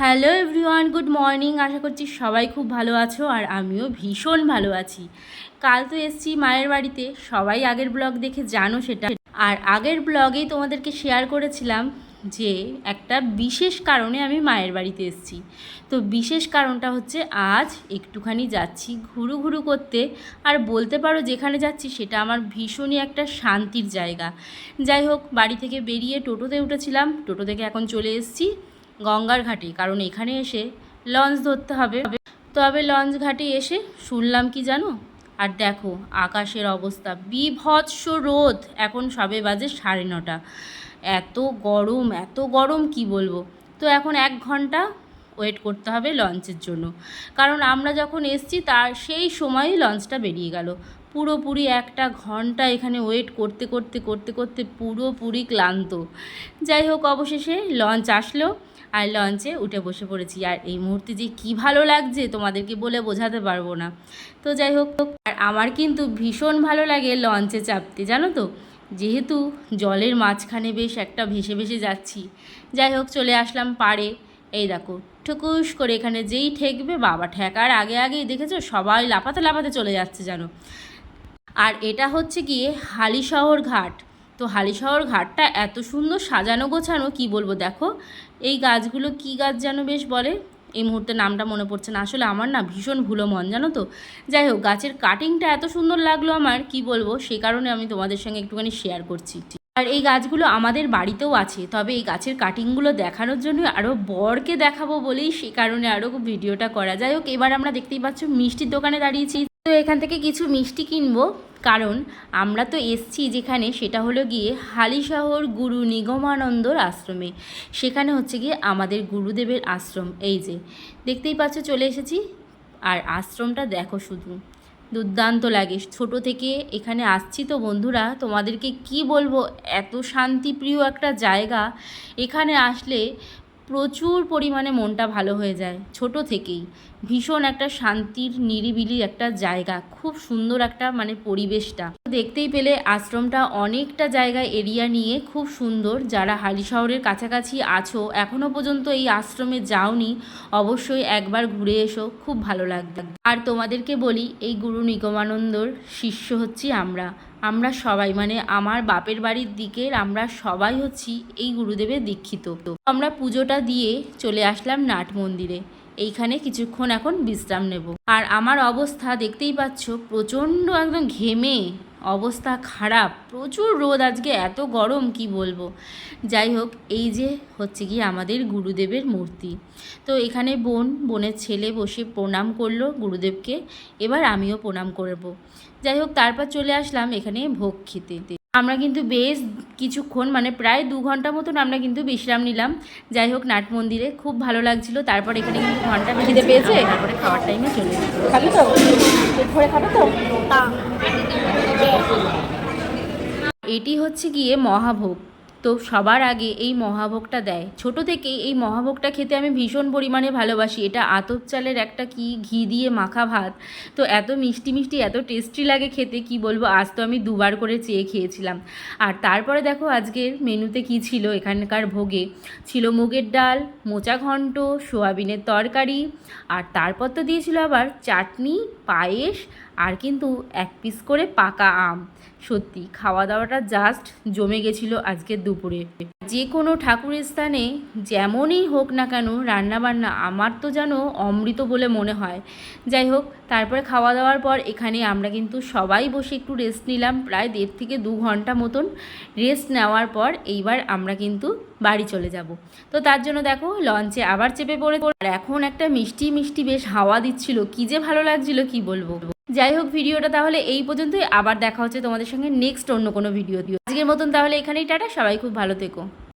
Hello everyone, good morning. আশা করছি সবাই খুব ভালো আছো আর আমিও ভীষণ ভালো আছি। কাল তো এসছি মায়ের বাড়িতে। সবাই আগের ব্লগ দেখে জানো সেটা। আর আগের ব্লগেই তোমাদেরকে শেয়ার করেছিলাম যে একটা বিশেষ কারণে আমি মায়ের বাড়িতে এসেছি। তো বিশেষ কারণটা হচ্ছে আজ একটুখানি যাচ্ছি ঘুরু ঘুরু করতে। আর বলতে পারো যেখানে যাচ্ছি সেটা আমার ভীষণই একটা শান্তির জায়গা। যাই হোক, বাড়ি থেকে বেরিয়ে টোটোতে উঠেছিলাম। টোটো থেকে এখন চলে এসেছি। গঙ্গার ঘাটে, কারণ এখানে এসে লঞ্চ ধরতে হবে। তবে লঞ্চ ঘাটে এসে শুনলাম কি জানো? আর দেখো, আকাশের অবস্থা, বিভৎস রোদ। এখন সবে বাজে সাড়ে নটা। এত গরম এত গরম, কি বলব? তো এখন এক ঘণ্টা ওয়েট করতে হবে লঞ্চের জন্য। কারণ আমরা যখন এসছি, তার সেই সময়ই লঞ্চটা বেরিয়ে গেল। পুরোপুরি একটা ঘণ্টা এখানে ওয়েট করতে করতে করতে করতে পুরোপুরি ক্লান্ত। যাই হোক, অবশেষে লঞ্চ আসলো। আর লঞ্চে উঠে বসে পড়েছি। আর এই মুহূর্তে যে কী ভালো লাগছে তোমাদেরকে বলে বোঝাতে পারব না। তো যাই হোক, আর আমার কিন্তু ভীষণ ভালো লাগে লঞ্চে চাপতে, জানো তো? যেহেতু জলের মাঝখানে বেশ একটা ভেসে ভেসে যাচ্ছি। যাই হোক, চলে আসলাম পাড়ে। এই দেখো, ঠুকুস করে এখানে যেই ঠেকবে, বাবা ঠেকার আগে আগেই দেখেছ? সবাই লাফাতে লাফাতে চলে যাচ্ছে, জানো? আর এটা হচ্ছে গিয়ে হালিশহর ঘাট। তো হালিশহর ঘাটটা এত সুন্দর সাজানো গোছানো, কি বলব দেখো? এই গাছগুলো কি গাছ যেন বেশ বলে? এই মুহূর্তে নামটা মনে পড়ছে না। আসলে আমার না ভীষণ ভুলো মন, জানো তো? যাই হোক, গাছের কাটিংটা এত সুন্দর লাগল আমার, কি বলব? সে কারণে আমি তোমাদের সঙ্গে একটুখানি শেয়ার করছি। আর এই গাছগুলো আমাদের বাড়িতেও আছে, তবে এই গাছের কাটিংগুলো দেখানোর জন্য আরও বরকে দেখাবো বলেই সে কারণে আরও ভিডিওটা করা। যাই হোক, এবার আমরা দেখতেই পাচ্ছ মিষ্টির দোকানে দাঁড়িয়েছি। তো এখান থেকে কিছু মিষ্টি কিনবো। কারণ আমরা তো এসছি যেখানে, সেটা হলো গিয়ে হালিশহর গুরু নিগমানন্দর আশ্রমে। সেখানে হচ্ছে গিয়ে আমাদের গুরুদেবের আশ্রম। এই যে, দেখতেই পাচ্ছ চলে এসেছি। আর আশ্রমটা দেখো শুধু। দুর্দান্ত লাগে। ছোট থেকে এখানে আসছি তো বন্ধুরা, তোমাদেরকে কি বলব? এত শান্তিপ্রিয় একটা জায়গা। এখানে আসলে প্রচুর পরিমাণে মনটা ভালো হয়ে যায়, ছোট থেকেই। ভীষণ একটা শান্তির, নিরিবিলি একটা জায়গা, খুব সুন্দর একটা মানে পরিবেশটা। দেখতেই পেলে আশ্রমটা অনেকটা জায়গায় এরিয়া নিয়ে খুব সুন্দর। যারা হালি শহরের কাছাকাছি আছো এখনও পর্যন্ত এই আশ্রমে যাওনি, অবশ্যই একবার ঘুরে এসো, খুব ভালো লাগবে। আর তোমাদেরকে বলি, এই গুরু নিগমানন্দর শিষ্য হচ্ছি আমরা। আমরা সবাই মানে আমার বাপের বাড়ির দিকের আমরা সবাই হচ্ছি এই গুরুদেবের দীক্ষিত। আমরা পুজোটা দিয়ে চলে আসলাম নাট মন্দিরে। এইখানে কিছুক্ষণ এখন বিশ্রাম নেব। আর আমার অবস্থা দেখতেই পাচ্ছ, প্রচণ্ড একদম ঘেমে। অবস্থা খারাপ। প্রচুর রোদ আজকে এত গরম কি বলব? যাই হোক এই যে হচ্ছে কি আমাদের গুরুদেবের মূর্তি। তো এখানে বোন বোনের ছেলে বসে প্রণাম করল গুরুদেবকে। এবার আমিও প্রণাম করব। যাই হোক তারপর চলে আসলাম এখানে ভোগ খেতে আমরা কিন্তু বেশ কিছুক্ষণ মানে প্রায় দু ঘণ্টা মতন আমরা কিন্তু বিশ্রাম নিলাম। যাই হোক নাট মন্দিরে খুব ভালো লাগছিল। তারপর এখানে কিন্তু ঘণ্টা খিদে পেয়েছে তারপরে খাওয়ার টাইমে চলে খাবি তো? খাবে তো এটি হচ্ছে গিয়ে মহাভোগ। তো সবার আগে এই মহাভোগটা দেয়। ছোট থেকেই এই মহাভোগটা খেতে আমি ভীষণ পরিমাণে ভালোবাসি। এটা আতপ চালের একটা কি ঘি দিয়ে মাখা ভাত। তো এত মিষ্টি মিষ্টি, এত টেস্টি লাগে খেতে, কি বলব, আজ তো আমি দুবার করে চেয়ে খেয়েছিলাম। আর তারপরে দেখো আজকের মেনুতে কি ছিল এখানকার ভোগে? ছিল মুগের ডাল, মোচা ঘন্ট, সোয়াবিনের তরকারি, আর তারপর তো দিয়েছিল আবার চাটনি, পায়েস আর কিন্তু এক পিস করে পাকা আম। সত্যি খাওয়া দাওয়াটা জাস্ট জমে গেছিল আজকের দুপুরে। যে কোনো ঠাকুরের স্থানে যেমনই হোক না কেন রান্নাবান্না আমার তো যেন অমৃত বলে মনে হয়। যাই হোক, তারপরে খাওয়া দাওয়ার পর এখানে আমরা কিন্তু সবাই বসে একটু রেস্ট নিলাম। প্রায় দেড় থেকে দু ঘণ্টা মতন রেস্ট নেওয়ার পর এইবার আমরা কিন্তু বাড়ি চলে যাব। তো তার জন্য দেখো, লঞ্চে আবার চেপে পড়ে আর এখন একটা মিষ্টি মিষ্টি বেশ হাওয়া দিচ্ছিল। কী যে ভালো লাগছিল, কি বলব? যাই হোক, ভিডিওটা তাহলে এই পর্যন্তই। আবার দেখা হচ্ছে তোমাদের সঙ্গে নেক্সট অন্য কোনো ভিডিও দিও আজকের মতন তাহলে এখানেই টাটা, সবাই খুব ভালো থেকো।